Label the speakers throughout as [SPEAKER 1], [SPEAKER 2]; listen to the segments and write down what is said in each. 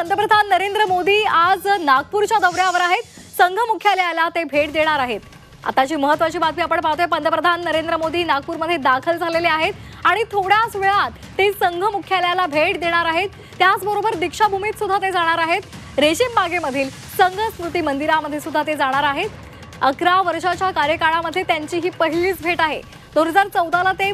[SPEAKER 1] पंतप्रधान नरेंद्र मोदी आज नागपूरच्या दौऱ्यावर आहेत. संघ मुख्यालयाला ते भेट देणार आहेत. आताची महत्वाची बातमी आपण पाहतोय पंतप्रधान नरेंद्र मोदी नागपूरमध्ये दाखल झालेले आहेत आणि थोड्याच वेळात ते संघ मुख्यालयाला भेट देणार आहेत. त्याचबरोबर दीक्षाभूमीत सुद्धा ते जाणार आहेत. रेशीम बागेमधील संघ स्मृती मंदिरामध्ये सुद्धा ते जाणार आहेत. अकरा वर्षाच्या कार्यकाळामध्ये त्यांची ही पहिलीच भेट आहे. दोन हजार चौदाला ते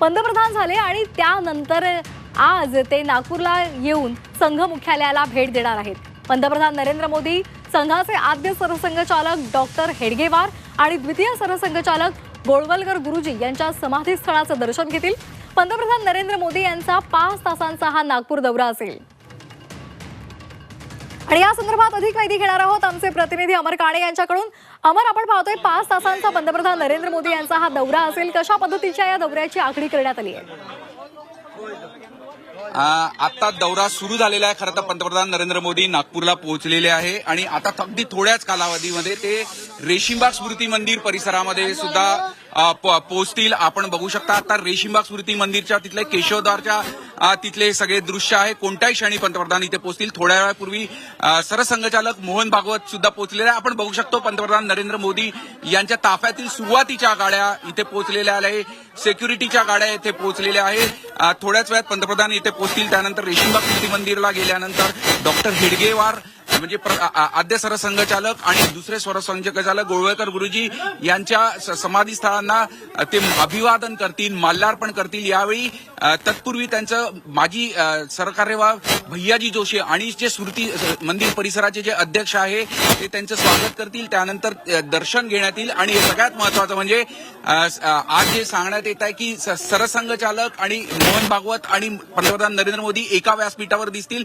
[SPEAKER 1] पंतप्रधान झाले आणि त्यानंतर आज ते नागपूरला येऊन संघ मुख्यालयाला भेट देणार आहेत. पंतप्रधान नरेंद्र मोदी संघाचे आद्य सरसंघचालक डॉक्टर हेडगेवार आणि द्वितीय सरसंघचालक गोळवलकर गुरुजी यांच्या समाधीस्थळाचं दर्शन घेतील. पंतप्रधान नरेंद्र मोदी यांचा पाच तासांचा हा नागपूर दौरा असेल. आणि या संदर्भात अधिक माहिती घेणार आहोत आमचे प्रतिनिधी अमर काणे यांच्याकडून. अमर आपण पाहतोय पाच तासांचा पंतप्रधान नरेंद्र मोदी यांचा हा दौरा असेल. कशा पद्धतीच्या या दौऱ्याची आखणी करण्यात आली आहे?
[SPEAKER 2] आता दौरा सुरू झालेला आहे. खरं तर पंतप्रधान नरेंद्र मोदी नागपूरला पोहोचलेले आहे. आणि आता अगदी थोड्याच कालावधीमध्ये ते रेशीमबाग स्मृती मंदिर परिसरामध्ये सुद्धा पोहोचतील आपण बघू शकता आता रेशीमबाग स्मृती मंदिरच्या तिथले केशवदारच्या तिथले सगळे दृश्य आहे. कोणत्याही क्षणी पंतप्रधान इथे पोहोचतील थोड्या वेळापूर्वी सरसंघचालक मोहन भागवत सुद्धा पोहोचलेले आहे. आपण बघू शकतो पंतप्रधान नरेंद्र मोदी यांच्या ताफ्यातील सुरुवातीच्या गाड्या इथे पोहोचलेल्या आहे. सेक्युरिटीच्या गाड्या इथे पोहोचलेल्या आहेत थोड्याच वेळात पंतप्रधान इथे पोहोचतील त्यानंतर रेशीमबाग स्मृती मंदिरला गेल्यानंतर डॉक्टर हेडगेवार म्हणजे प्र- आद्य सरसंघचालक आणि दुसरे सरसंघचालक गोळवेकर गुरुजी यांच्या समाधीस्थळांना ते अभिवादन करतील माल्यार्पण करतील. यावेळी तत्पूर्वी त्यांचं माजी सरकार्यवाह भैयाजी जोशी आणि जे स्मृती मंदिर परिसराचे जे अध्यक्ष आहे ते त्यांचं स्वागत करतील. त्यानंतर दर्शन घेण्यात येईल. आणि सगळ्यात महत्वाचं म्हणजे आज जे सांगण्यात येत आहे की सरसंघचालक आणि मोहन भागवत आणि पंतप्रधान नरेंद्र मोदी एका व्यासपीठावर दिसतील.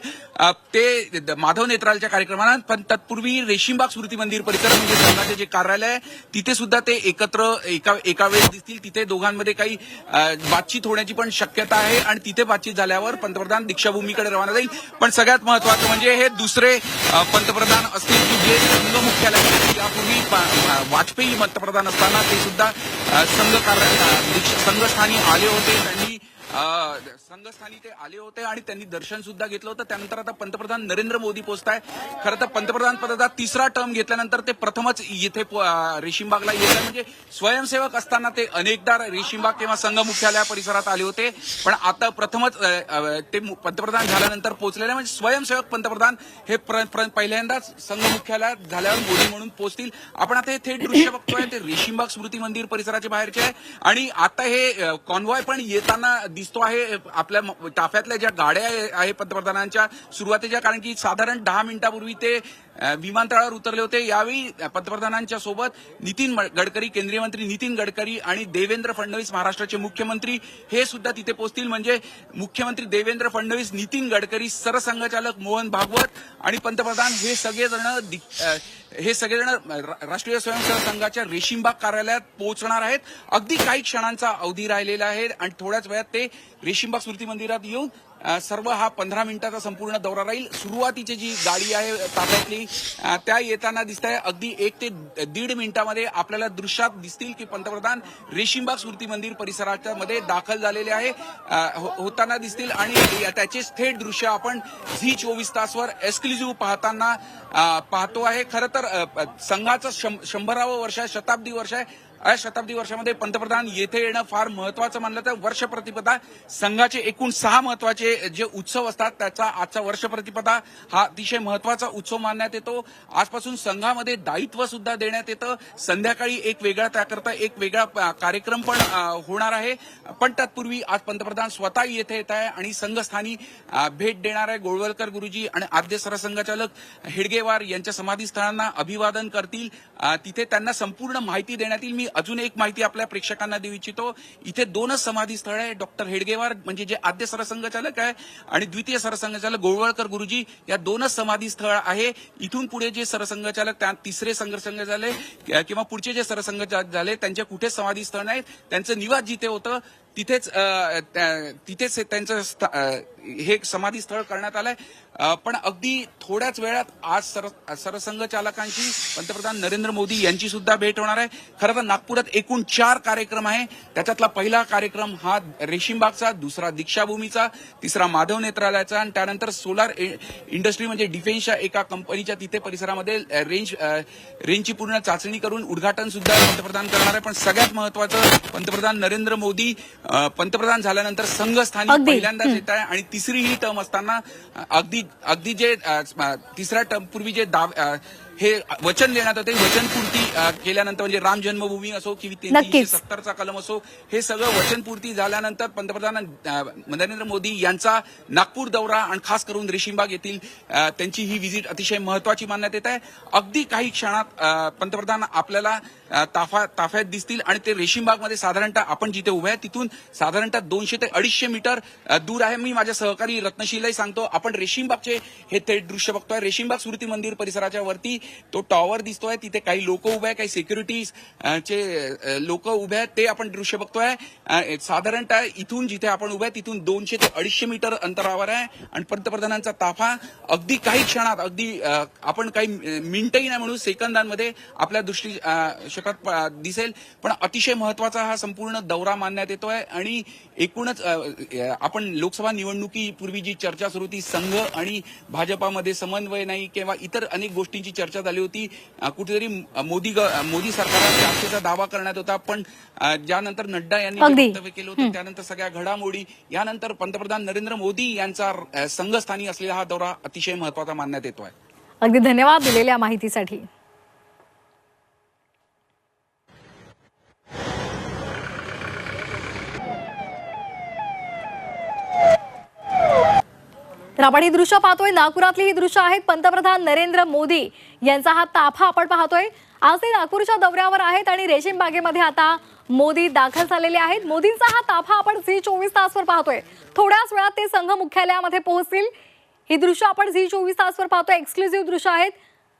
[SPEAKER 2] ते माधव नेत्रालच्या कार्यक्रमाला. पण तत्पूर्वी रेशीमबाग स्मृती मंदिर परिसर म्हणजे संघाचे जे कार्यालय आहे तिथे सुद्धा ते एकत्र एका एका वेळेस दिसतील. तिथे दोघांमध्ये काही बातचीत होण्याची पण शक्यता आहे आणि तिथे बातचीत झाल्यावर पंतप्रधान दीक्षाभूमीकडे रवाना जाईल. पण सगळ्यात महत्वाचं म्हणजे हे दुसरे पंतप्रधान असतील की जे संघ मुख्यालय यापूर्वी वाजपेयी पंतप्रधान असताना ते सुद्धा संघ कार्य संघस्थानी आले होते. त्यांनी संघस्थानी ते आले होते आणि त्यांनी दर्शन सुद्धा घेतलं होतं. त्यानंतर आता पंतप्रधान नरेंद्र मोदी पोहोचत आहे खरं तर पंतप्रधान पदाचा तिसरा टर्म घेतल्यानंतर ते प्रथमच इथे रेशीमबागला येत म्हणजे स्वयंसेवक असताना ते अनेकदा रेशीमबाग किंवा संघ मुख्यालया परिसरात आले होते. पण आता प्रथमच ते पंतप्रधान झाल्यानंतर पोहोचलेले म्हणजे स्वयंसेवक पंतप्रधान हे प्र- पहिल्यांदाच संघ मुख्यालयात झाल्यावर मोदी म्हणून पोहोचतील आपण आता हे थेट दृश्य बघतोय. ते रेशीमबाग स्मृती मंदिर परिसराच्या बाहेरचे आहे. आणि आता हे कॉन्वॉय पण येताना दिसतो आहे. आपल्या म- ताफ्यातल्या ज्या गाड्या आहे- पंतप्रधानांच्या सुरुवातीच्या कारण की साधारण दहा मिनिटापूर्वी ते विमानतळावर उतरले होते. यावेळी पंतप्रधानांच्या सोबत नितीन गडकरी केंद्रीय मंत्री नितीन गडकरी आणि देवेंद्र फडणवीस महाराष्ट्राचे मुख्यमंत्री हे सुद्धा तिथे पोहोचतील म्हणजे मुख्यमंत्री देवेंद्र फडणवीस नितीन गडकरी सरसंघचालक मोहन भागवत आणि पंतप्रधान हे सगळेजण हे सगळेजण रा- राष्ट्रीय स्वयंसेवक संघाच्या रेशीमबाग कार्यालयात पोहोचणार आहेत. अगदी काही क्षणांचा अवधी राहिलेला आहे आणि थोड्याच वेळात ते रेशीमबाग स्मृती मंदिरात येऊन सर्व हा पंधरा मिनिटाचा संपूर्ण दौरा राहील. सुरुवातीची जी गाडी आहे ताफ्यातली त्या येताना दिसत आहे अगदी एक ते दीड मिनिटामध्ये आपल्याला दृश्यात दिसतील की पंतप्रधान रेशीमबाग स्मृती मंदिर परिसराच्या मध्ये दाखल झालेले आहे. हो- होताना दिसतील आणि त्याचे थेट दृश्य आपण झी चोवीस तासवर एक्सक्लुझिव्ह पाहताना पाहतो आहे. खरं तर संघाचं शं- शंभरावं वर्ष आहे शताब्दी वर्ष आहे. शताब्दी वर्षामध्ये पंतप्रधान येथे येणं फार महत्वाचं मानलं तर वर्ष प्रतिपदा संघाचे एकूण सहा महत्त्वाचे जे उत्सव असतात त्याचा आजचा वर्ष प्रतिपदा हा अतिशय महत्त्वाचा उत्सव मानण्यात येतो. आजपासून संघामध्ये दायित्व सुद्धा देण्यात येतं. संध्याकाळी एक वेगळा त्याकरता एक वेगळा कार्यक्रम पण होणार आहे. पण तत्पूर्वी आज पंतप्रधान स्वतः येथे येत आहे आणि संघस्थानी भेट देणार आहे गोळवलकर गुरुजी आणि आद्य सरसंघचालक हेडगेवार यांच्या समाधीस्थळांना अभिवादन करतील. तिथे त्यांना संपूर्ण माहिती देण्यात येईल. मी अजून एक माहिती आपल्या प्रेक्षकांना देऊ इच्छितो. इथे दोनच समाधी स्थळ आहे डॉक्टर हेडगेवार म्हणजे जे आद्य सरसंघचालक आहे आणि द्वितीय सरसंघचालक गोळवळकर गुरुजी या दोनच समाधी स्थळ आहे. इथून पुढे जे सरसंघचालक त्या तिसरे संघसंघ झाले किंवा पुढचे जे सरसंघ झाले त्यांचे कुठे समाधी स्थळ नाहीत? त्यांचं निवास जिथे होतं तिथेच त्या- तिथेच त्यांचं स्थ- हे समाधी स्थळ करण्यात आलंय. पण अगदी थोड्याच वेळात आज सर सरसंघचालकांची पंतप्रधान नरेंद्र मोदी यांची सुद्धा भेट होणार आहे. खरं तर नागपुरात एकूण चार कार्यक्रम आहे. त्याच्यातला पहिला कार्यक्रम हा रेशीमबागचा दुसरा दीक्षाभूमीचा तिसरा माधव नेत्रालयाचा आणि त्यानंतर सोलार इंडस्ट्री म्हणजे डिफेन्सच्या एका कंपनीच्या तिथे परिसरामध्ये रेंज रेंजची पूर्ण चाचणी करून उद्घाटन सुद्धा पंतप्रधान करणार आहे. पण सगळ्यात महत्वाचं पंतप्रधान नरेंद्र मोदी पंतप्रधान झाल्यानंतर संघस्थानी
[SPEAKER 1] अगदी.
[SPEAKER 2] पहिल्यांदाच येत आहे आणि तिसरी ही टर्म असताना अगदी अगदी जे तिसऱ्या टर्म पूर्वी जे दाव हे वचन देण्यात होते वचनपूर्ती केल्यानंतर म्हणजे राम जन्मभूमी असो की तीनशे
[SPEAKER 1] नक्कीच.
[SPEAKER 2] सत्तरचा कलम असो हे सगळं वचनपूर्ती झाल्यानंतर पंतप्रधान नरेंद्र मोदी यांचा नागपूर दौरा आणि खास करून रेशीमबाग येथील त्यांची ही व्हिजिट अतिशय महत्वाची मानण्यात येत आहे. अगदी काही क्षणात पंतप्रधान आपल्याला ताफा ताफ्यात दिसतील आणि ते रेशीमबागमध्ये साधारणतः आपण जिथे उभे आहे तिथून साधारणतः दोनशे ते अडीचशे मीटर दूर आहे. मी माझ्या सहकारी रत्नशीलही सांगतो आपण रेशीमबागचे हे थेट दृश्य बघतोय. रेशीमबाग स्मृती मंदिर परिसराच्या वरती तो टॉवर दिसतोय तिथे काही लोक उभे आहे काही सिक्युरिटीज चे लोक उभे आहेत ते आपण दृश्य बघतोय. साधारणतः इथून जिथे आपण उभे आहे तिथून दोनशे ते अडीचशे मीटर अंतरावर आहे. आणि पंतप्रधानांचा ताफा अगदी काही क्षणात अगदी आपण काही मिनिटही नाही म्हणू सेकंदांमध्ये आपल्या दृष्टी शकत दिसेल. पण अतिशय महत्त्वाचा हा संपूर्ण दौरा मानण्यात येतोय. आणि एकूणच आपण लोकसभा निवडणुकीपूर्वी जी चर्चा सुरू होती संघ आणि भाजपामध्ये समन्वय नाही किंवा इतर अनेक गोष्टींची चर्चा झाली होती. अ, कुठेतरी मोदी मोदी सरकारात आशेचा दावा करण्यात होता. पण ज्यानंतर नड्डा यांनी. वक्तव्य केलं होतं त्यानंतर सगळ्या घडामोडी यानंतर पंतप्रधान नरेंद्र मोदी यांचा संघस्थानी असलेला हा दौरा अतिशय महत्त्वाचा मानण्यात येतोय.
[SPEAKER 1] अगदी धन्यवाद दिलेल्या माहितीसाठी. तर आपण ही दृश्य पाहतोय. नागपुरातली ही दृश्य आहेत पंतप्रधान नरेंद्र मोदी यांचा हा ताफा आपण पाहतोय. आज ते नागपूरच्या दौऱ्यावर आहेत आणि रेशीम बागेमध्ये आता मोदी दाखल झालेले आहेत. मोदींचा हा ताफा आपण झी चोवीस तासवर पाहतोय. थोड्याच वेळात ते संघ मुख्यालयामध्ये पोहोचतील. ही दृश्य आपण झी चोवीस तासवर पाहतोय. एक्सक्लुझिव्ह दृश्य आहेत.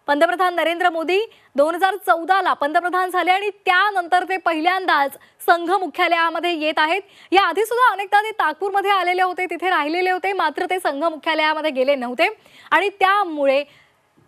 [SPEAKER 1] पंतप्रधान नरेंद्र मोदी दोन हजार चौदाला पंतप्रधान झाले आणि त्यानंतर ते पहिल्यांदाच संघ मुख्यालयामध्ये येत आहेत. या आधी सुद्धा अनेकदा ते नागपूरमध्ये आलेले होते तिथे राहिलेले होते मात्र ते संघ मुख्यालयामध्ये गेले नव्हते. आणि त्यामुळे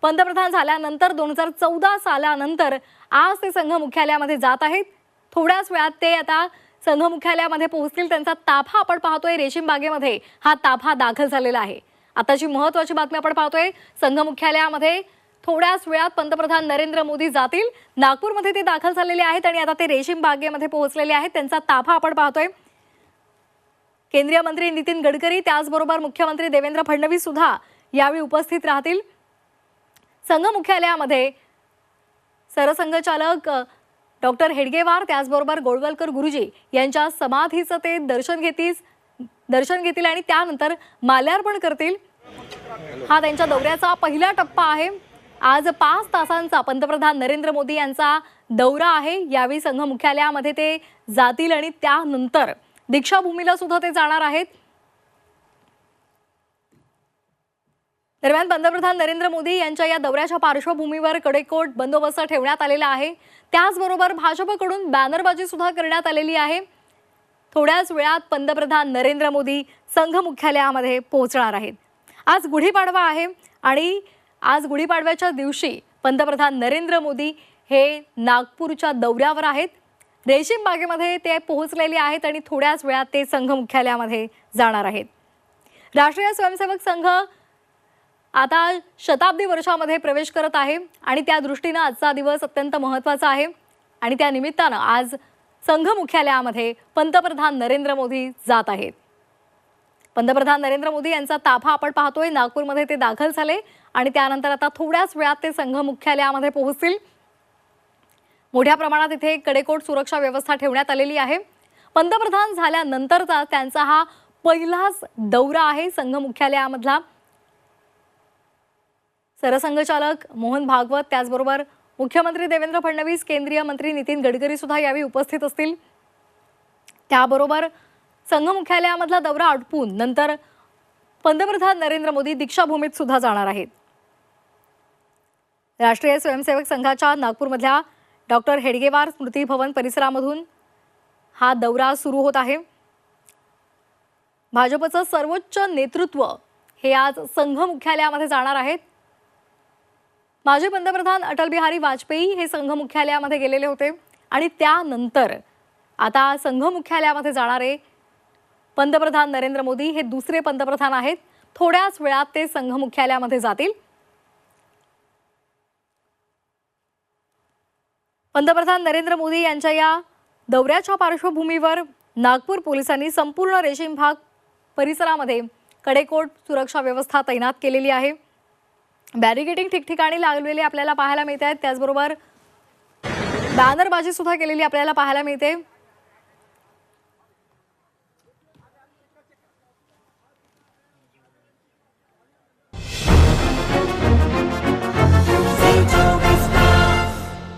[SPEAKER 1] पंतप्रधान झाल्यानंतर दोन हजार चौदा सालानंतर आज ते संघ मुख्यालयामध्ये जात आहेत. थोड्याच वेळात ते आता संघ मुख्यालयामध्ये पोहोचतील. त्यांचा ताफा आपण पाहतोय रेशीमबागेमध्ये हा ताफा दाखल झालेला आहे. आताची महत्वाची बातमी आपण पाहतोय संघ मुख्यालयामध्ये थोड्याच वेळात पंतप्रधान नरेंद्र मोदी जातील. नागपूरमध्ये ते दाखल झालेले आहेत आणि आता ते रेशीम बागेमध्ये पोहोचलेले आहेत. त्यांचा ताफा आपण पाहतोय. केंद्रीय मंत्री नितीन गडकरी त्याचबरोबर मुख्यमंत्री देवेंद्र फडणवीस सुद्धा यावेळी उपस्थित राहतील. संघ मुख्यालयामध्ये सरसंघचालक डॉक्टर हेडगेवार त्याचबरोबर गोळवलकर गुरुजी यांच्या समाधीचं ते दर्शन घेतील दर्शन घेतील आणि त्यानंतर माल्यार्पण करतील. हा त्यांच्या दौऱ्याचा पहिला टप्पा आहे. आज पाच तासांचा पंतप्रधान नरेंद्र मोदी यांचा दौरा आहे. यावेळी संघ मुख्यालयामध्ये ते जातील आणि त्यानंतर दीक्षाभूमीला सुद्धा ते जाणार आहेत. दरम्यान पंतप्रधान नरेंद्र मोदी यांच्या या दौऱ्याच्या पार्श्वभूमीवर कडेकोट बंदोबस्त ठेवण्यात आलेला आहे. त्याचबरोबर भाजपकडून बॅनरबाजी सुद्धा करण्यात आलेली आहे. थोड्याच वेळात पंतप्रधान नरेंद्र मोदी संघ मुख्यालयामध्ये पोहोचणार आहेत. आज गुढीपाडवा आहे आणि आज गुढीपाडव्याच्या दिवशी पंतप्रधान नरेंद्र मोदी हे नागपूरच्या दौऱ्यावर आहेत. रेशीम बागेमध्ये ते पोहोचलेले आहेत आणि थोड्याच वेळात ते संघ मुख्यालयामध्ये जाणार आहेत. राष्ट्रीय स्वयंसेवक संघ आता शताब्दी वर्षामध्ये प्रवेश करत आहे आणि त्या दृष्टीनं आजचा दिवस अत्यंत महत्त्वाचा आहे. आणि त्या निमित्तानं आज संघ मुख्यालयामध्ये पंतप्रधान नरेंद्र मोदी जात आहेत. पंतप्रधान नरेंद्र मोदी यांचा ताफा आपण पाहतोय. नागपूरमध्ये ते दाखल झाले. आणि त्यानंतर आता थोड्याच वेळात ते संघ मुख्यालयामध्ये पोहोचतील. मोठ्या प्रमाणात इथे कडेकोट सुरक्षा व्यवस्था ठेवण्यात आलेली आहे. पंतप्रधान झाल्यानंतरचा त्यांचा हा पहिलाच दौरा आहे संघ मुख्यालयामधला. सरसंघचालक मोहन भागवत त्याचबरोबर मुख्यमंत्री देवेंद्र फडणवीस केंद्रीय मंत्री नितीन गडकरी सुद्धा यावेळी उपस्थित असतील. त्याबरोबर संघ मुख्यालयामधला दौरा आटपून नंतर पंतप्रधान नरेंद्र मोदी दीक्षाभूमीत सुद्धा जाणार आहेत. राष्ट्रीय स्वयंसेवक संघाच्या नागपूरमधल्या डॉक्टर हेडगेवार स्मृती भवन परिसरामधून हा दौरा सुरू होत आहे. भाजपचं सर्वोच्च नेतृत्व हे आज संघ मुख्यालयामध्ये जाणार आहेत. माजी पंतप्रधान अटल बिहारी वाजपेयी हे संघ मुख्यालयामध्ये गेलेले होते आणि त्यानंतर आता संघ मुख्यालयामध्ये जाणारे पंतप्रधान नरेंद्र मोदी हे दुसरे पंतप्रधान आहेत. थोड्याच वेळात ते संघ मुख्यालयामध्ये जातील. पंतप्रधान नरेंद्र मोदी यांच्या या दौऱ्याच्या पार्श्वभूमीवर नागपूर पोलिसांनी संपूर्ण रेशीम भाग परिसरामध्ये कडेकोट सुरक्षा व्यवस्था तैनात केलेली आहे. बॅरिकेडिंग ठिकठिकाणी लागलेली आपल्याला पाहायला मिळत आहेत त्याचबरोबर बॅनरबाजी सुद्धा केलेली आपल्याला पाहायला मिळते.